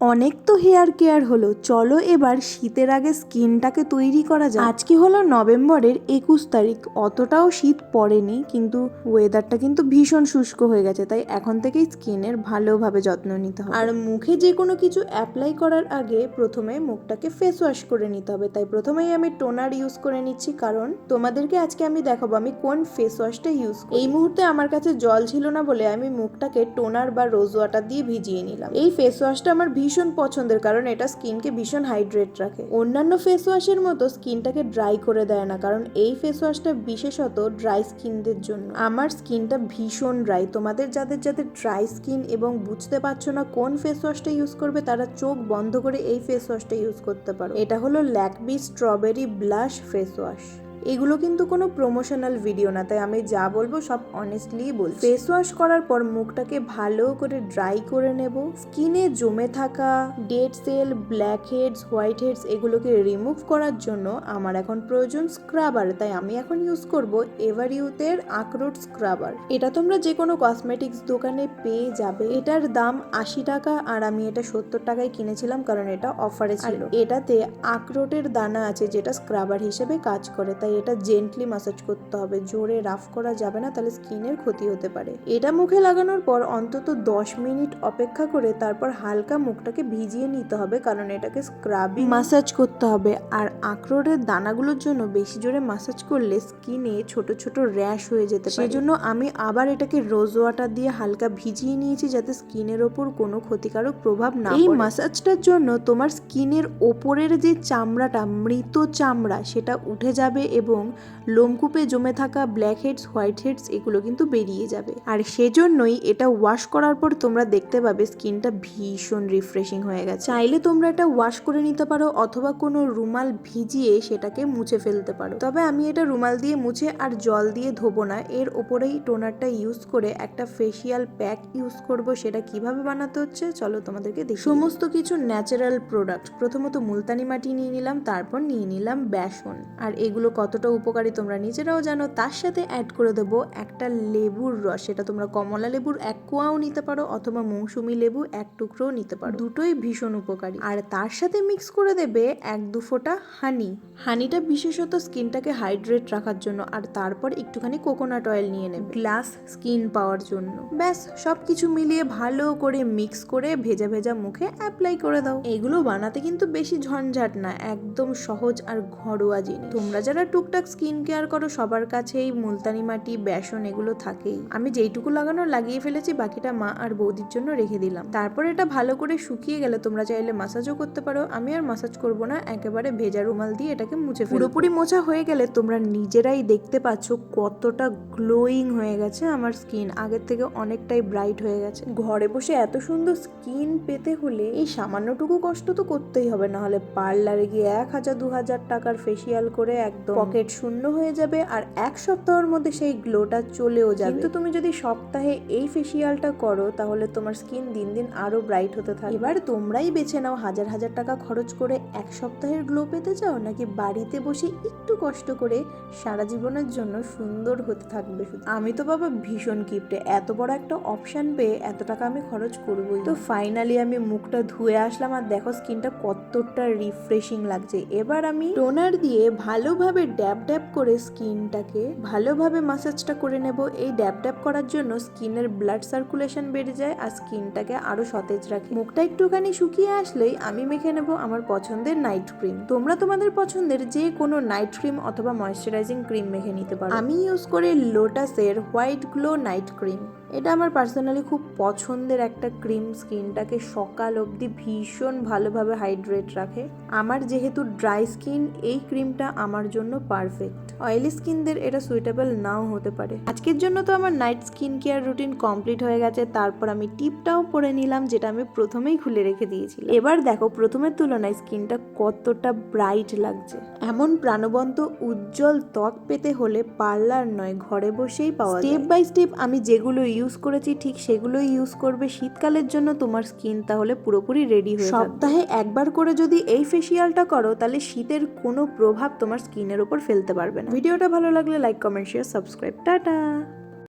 অনেক তো hair care হলো, চলো এবার শীতের আগে স্কিনটাকে তৈরি করা যায় আজকে হলো নভেম্বরের একুশ তারিখ, অতটাও শীত পড়েনি, কিন্তু ওয়েদারটা কিন্তু ভীষণ শুষ্ক হয়ে গেছে, তাই এখন থেকেই স্কিনের ভালোভাবে যত্ন নিতে হবে। আর মুখে যে কোনো কিছু অ্যাপ্লাই করার আগে প্রথমে মুখটাকে ফেস ওয়াশ করে নিতে হবে, তাই প্রথমেই আমি টোনার ইউজ করে নিচ্ছি, কারণ তোমাদেরকে আজকে আমি দেখাবো আমি কোন ফেস ওয়াশটা ইউজ এই মুহূর্তে আমার কাছে জল ছিল না বলে আমি মুখটাকে টোনার বা রোজ ওয়াটার দিয়ে ভিজিয়ে নিলাম। এই ফেস ওয়াশটা আমার ভীষণ পছন্দের, কারণ এটা স্কিনকে ভীষণ হাইড্রেট রাখে। অন্যান্য ফেস ওয়াশের মতো স্কিনটাকে ড্রাই করে দেয় না, কারণ এই ফেস ওয়াশটা বিশেষত ড্রাই স্কিনদের জন্য। আমার স্কিনটা ভীষণ ড্রাই তোমাদের যাদের যাদের ড্রাই স্কিন এবং বুঝতে পারছ না কোন ফেস ওয়াশটা ইউজ করবে, তারা চোখ বন্ধ করে এই ফেস ওয়াশটা ইউজ করতে পারো। এটা হলো ল্যাকবি স্ট্রবেরি ব্লাশ ফেস ওয়াশ এগুলো কিন্তু কোনো প্রমোশনাল ভিডিও না তাই আমি যা বলব সব অনেস্টলি বল ফেস ওয়াশ করার পর মুখটাকে ভালো করে ড্রাই করে নেব। স্কিনে জমে থাকা dead cell blackheads whiteheads এগুলোকে রিমুভ করার জন্য আমার এখন প্রয়োজন স্ক্রাবার তাই আমি এখন ইউজ করব এভারিউথের আখরোট স্ক্রাবার এটা তোমরা যে কোনো কসমেটিক্স দোকানে পেয়ে যাবে। এটার দাম আশি টাকা আর আমি এটা সত্তর টাকায় কিনেছিলাম কারণ এটা অফারে ছিল। এটাতে আখরোটের দানা আছে যেটা স্ক্রাবার হিসেবে কাজ করে তাই এটা জেন্টলি মাসাজ করতে হবে। জোরে রাফ করা যাবে না তাহলে স্কিনের ক্ষতি হতে পারে। এটা মুখে লাগানোর পর অন্তত দশ মিনিট অপেক্ষা করে তারপর হালকা মুখটাকে ভিজিয়ে নিতে হবে কারণ এটাকে স্ক্রাবিং মাসাজ করতে হবে। আর আখরোটের দানাগুলোর জন্য বেশি জোরে মাসাজ করলে স্কিনে ছোট ছোট র্যাশ হয়ে যেতে পারে। সেজন্য আমি আবার এটাকে রোজ ওয়াটার দিয়ে হালকা ভিজিয়ে নিয়েছি যাতে স্কিনের ওপর কোনো ক্ষতিকারক প্রভাব না এই মাসাজটার জন্য তোমার স্কিনের ওপরের যে চামড়াটা মৃত চামড়া সেটা উঠে যাবে এবং লোমকূপে জমে থাকা ব্ল্যাক হেডস হোয়াইট হেডস এগুলো কিন্তু বেরিয়ে যাবে। আর সেজন্যই এটা ওয়াশ করার পর তোমরা দেখতে পাবে স্কিনটা ভীষণ রিফ্রেশিং হয়ে গেছে। চাইলে তোমরা এটা ওয়াশ করে নিতে পারো অথবা কোনো রুমাল ভিজিয়ে সেটাকে মুছে ফেলতে পারো। তবে আমি এটা রুমাল দিয়ে মুছে আর জল দিয়ে ধোবো না। এর ওপরেই টোনারটা ইউজ করে একটা ফেসিয়াল প্যাক ইউজ করব। সেটা কীভাবে বানাতে হচ্ছে চলো তোমাদেরকে দেখি সমস্ত কিছু ন্যাচারাল প্রোডাক্ট প্রথমত মুলতানি মাটি নিয়ে নিলাম, তারপর নিয়ে নিলাম বেসন। আর এগুলো কতটা উপকারী তোমরা নিজেরাও জানো, তার সাথে অ্যাড করে দেবো একটা লেবুর রস। সেটা তোমরা কমলা লেবুর এক কোয়াও নিতে পারো অথবা মৌসুমি লেবু এক টুকরোও নিতে পারো। দুটোই ভীষণ উপকারী। আর তার সাথে মিক্স করে দেবে এক দু ফোঁটা হানি হানিটা বিশেষত স্কিনটাকে হাইড্রেট রাখার জন্য আর তারপর একটুখানি কোকোনাট অয়েল নিয়ে নেবে। গ্লাস স্কিন পাওয়ার জন্য। ব্যাস সব কিছু মিলিয়ে ভালো করে মিক্স করে ভেজা ভেজা মুখে অ্যাপ্লাই করে দাও। এগুলো বানাতে কিন্তু বেশি ঝঞ্ঝাট না, একদম সহজ আর ঘরোয়া জিনিস। তোমরা যারা টুকটাক স্কিন কেয়ার করো, সবার কাছেই মুলতানি মাটি, বেসন এগুলো থাকেই। আমি যেইটুকু লাগানো লাগিয়ে ফেলেছি, বাকিটা মা আর বৌদির জন্য রেখে দিলাম। তারপর এটা ভালো করে শুকিয়ে গেলে তোমরা চাইলে মাসাজও করতে পারো। আমি আর মাসাজ করব না, একেবারে ভেজা রুমাল দিয়ে এটাকে মুছে পুরোপুরি মোছা হয়ে গেলে তোমরা নিজেরাই দেখতে পাচ্ছ কতটা গ্লোয়িং হয়ে গেছে আমার স্কিন আগের থেকে অনেকটাই ব্রাইট হয়ে গেছে। ঘরে বসে এত সুন্দর স্কিন পেতে হলে এই সামান্যটুকু কষ্ট তো করতেই হবে। না হলে পার্লারে গিয়ে এক হাজার, দু হাজার টাকার ফেসিয়াল করে একদম পকেট শূন্য হয়ে যাবে আর এক সপ্তাহের মধ্যে সেই গ্লোটা চলেও যাবে। কিন্তু তুমি যদি সপ্তাহে এই ফেসিয়ালটা করো তাহলে তোমার স্কিন দিন দিন আরও ব্রাইট হতে থাকে এবার তোমরাই বেছে নাও হাজার হাজার টাকা খরচ করে এক সপ্তাহের গ্লো পেতে চাও নাকি বাড়িতে বসে একটু কষ্ট করে সারা জীবনের জন্য সুন্দর হতে থাকবে আমি তো বাবা ভীষণ কিপটে এত বড় একটা অপশন পেয়ে এত টাকা আমি খরচ করবোই। তো ফাইনালি আমি মুখটা ধুয়ে আসলাম আর দেখো স্কিনটা কতটা রিফ্রেশিং লাগছে। এবার আমি টোনার দিয়ে ভালোভাবে ড্যাব ড্যাব করে স্কিনটাকে ভালোভাবে মাসাজটা করে নেব। এই ড্যাব ড্যাব করার জন্য স্কিনের ব্লাড সার্কুলেশন বেড়ে যায় আর স্কিনটাকে আরও সতেজ রাখে। মুখটা একটুখানি শুকিয়ে আসলেই আমি মেখে নেব আমার পছন্দের নাইট ক্রিম তোমরা তোমাদের পছন্দের যে কোনো নাইট ক্রিম অথবা ময়শ্চারাইজিং ক্রিম মেখে নিতে পারো। আমি ইউজ করি লোটাসের হোয়াইট গ্লো নাইট ক্রিম এটা আমার পার্সোনালি খুব পছন্দের একটা ক্রিম স্কিনটাকে সকাল অবধি ভীষণ ভালোভাবে হাইড্রেট রাখে। আমার যেহেতু ড্রাই স্কিন এই ক্রিমটা আমার জন্য পারফেক্ট অয়েলি স্কিনদের এটা সুইটেবল নাও হতে পারে। আজকের জন্য তো আমার night skin care routine complete হয়ে গেছে। তারপর আমি টিপটাও পরে নিলাম, যেটা আমি প্রথমেই খুলে রেখে দিয়েছিলাম। এবার দেখো, প্রথমের তুলনায় স্কিনটা কতটা ব্রাইট লাগছে। এমন প্রাণবন্ত, উজ্জ্বল ত্বক পেতে হলে পার্লার নয়, ঘরে বসেই পাওয়া স্টেপ বাই স্টেপ আমি যেগুলো ইউজ করেছি, ঠিক সেগুলোই ইউজ করবে। শীতকালের জন্য তোমার স্কিন তাহলে পুরোপুরি রেডি হয়ে সপ্তাহে একবার করে যদি এই ফেসিয়ালটা করো, তাহলে শীতের কোনো প্রভাব তোমার স্কিনের উপর ফেলতে পারবে না। ভিডিওটা ভালো লাগলে like comment share subscribe tata!